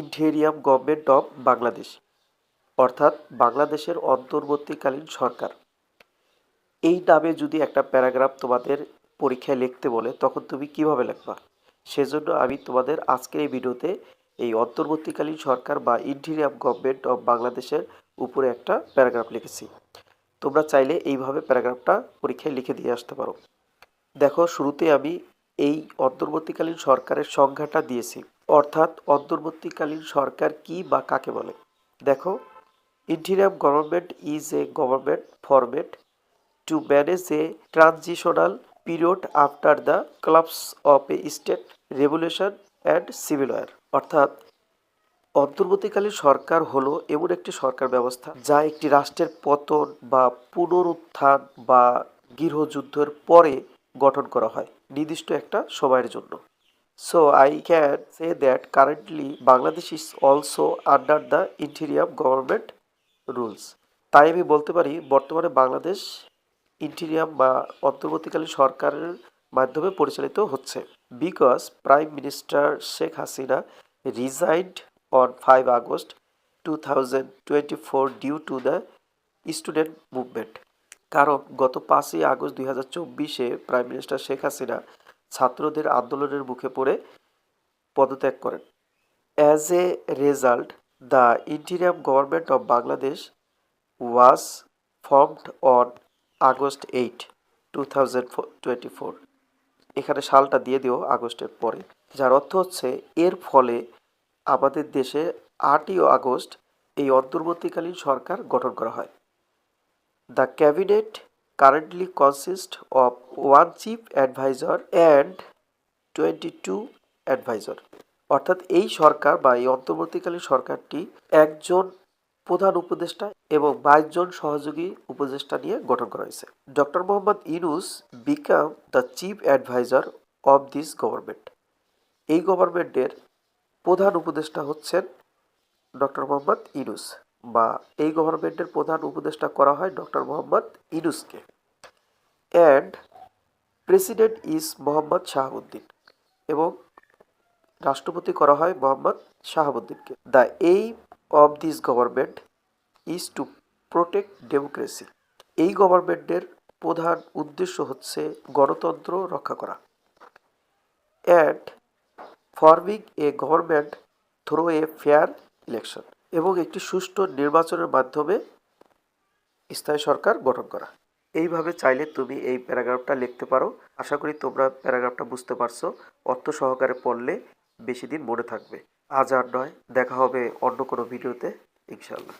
Interim government of Bangladesh, অর্থাৎ বাংলাদেশের অন্তর্বর্তীকালীন সরকার। এই নামে যদি একটা প্যারাগ্রাফ তোমাদের পরীক্ষায় লিখতে বলে, তখন তুমি কীভাবে লিখবা? সেজন্য আমি তোমাদের আজকের এই ভিডিওতে এই অন্তর্বর্তীকালীন সরকার বা ইন্টেরিয়াম গভর্নমেন্ট অব বাংলাদেশের উপরে একটা প্যারাগ্রাফ লিখেছি। তোমরা চাইলে এইভাবে প্যারাগ্রাফটা পরীক্ষায় লিখে দিয়ে আসতে পারো। দেখো শুরুতে আমি এই অন্তর্বর্তীকালীন সরকারের সংজ্ঞাটা দিয়েছি। অর্থাৎ অন্তর্বর্তীকালীন সরকার কি বা কাকে বলে? দেখো interim government is a government format to manage a transitional period after the collapse of a state revolution and civil war অর্থাৎ, অন্তর্বর্তীকালীন সরকার হলো এমন একটি সরকার ব্যবস্থা যা একটি রাষ্ট্রের পতন বা পুনরুত্থান বা গৃহযুদ্ধের পরে গঠন করা হয়, নির্দিষ্ট একটা সময়ের জন্য। So I can say that currently Bangladesh is also under the interim government rules তাই আমি বলতে পারি, বর্তমানে বাংলাদেশ ইন্টেরিয়াম বা অন্তর্বর্তীকালীন সরকারের মাধ্যমে পরিচালিত হচ্ছে। Because prime minister Sheikh Hasina resigned on five August two thousand twenty four due to the student movement কারণ গত পাঁচই আগস্ট দুই হাজার চব্বিশে প্রাইম মিনিস্টার শেখ হাসিনা ছাত্রদের আন্দোলনের মুখে পড়ে পদত্যাগ করেন। As a result the interim government of Bangladesh was formed on August eight two এখানে সালটা দিয়ে দিও আগস্টের পরে। যার অর্থ হচ্ছে, এর ফলে আমাদের দেশে আটই আগস্ট এই অন্তর্বর্তীকালীন সরকার গঠন করা হয়। The cabinet currently consist of one chief adviser and twenty two adviser অর্থাৎ এই সরকার বা এই অন্তর্বর্তীকালীন সরকারটি একজন প্রধান উপদেষ্টা এবং বাইশ জন সহযোগী উপদেষ্টা নিয়ে গঠন করা হয়েছে। Doctor Mohammad Yunus became the chief adviser of this government এই গভর্নমেন্টের প্রধান উপদেষ্টা হচ্ছেন ডক্টর মোহাম্মদ ইনুস বা এই গভর্নমেন্টের প্রধান উপদেষ্টা করা হয় doctor Mohammad ইনুসকে and president is Mohammad Shahabuddin এবং রাষ্ট্রপতি করা হয় মোহাম্মদ শাহাবুদ্দিনকে the aim of this government is to protect democracy এই গভর্নমেন্টের প্রধান উদ্দেশ্য হচ্ছে গণতন্ত্র রক্ষা করা। And forming a government through a fair election এবং একটি সুষ্ঠু নির্বাচনের মাধ্যমে স্থায়ী সরকার গঠন করা। এইভাবে চাইলে তুমি এই প্যারাগ্রাফটা লিখতে পারো। আশা করি তোমরা প্যারাগ্রাফটা বুঝতে পারছ। অর্থ সহকারে পড়লে বেশি দিন মনে থাকবে। আজ আর নয়, দেখা হবে অন্য কোনো ভিডিওতে। ইনশাল্লাহ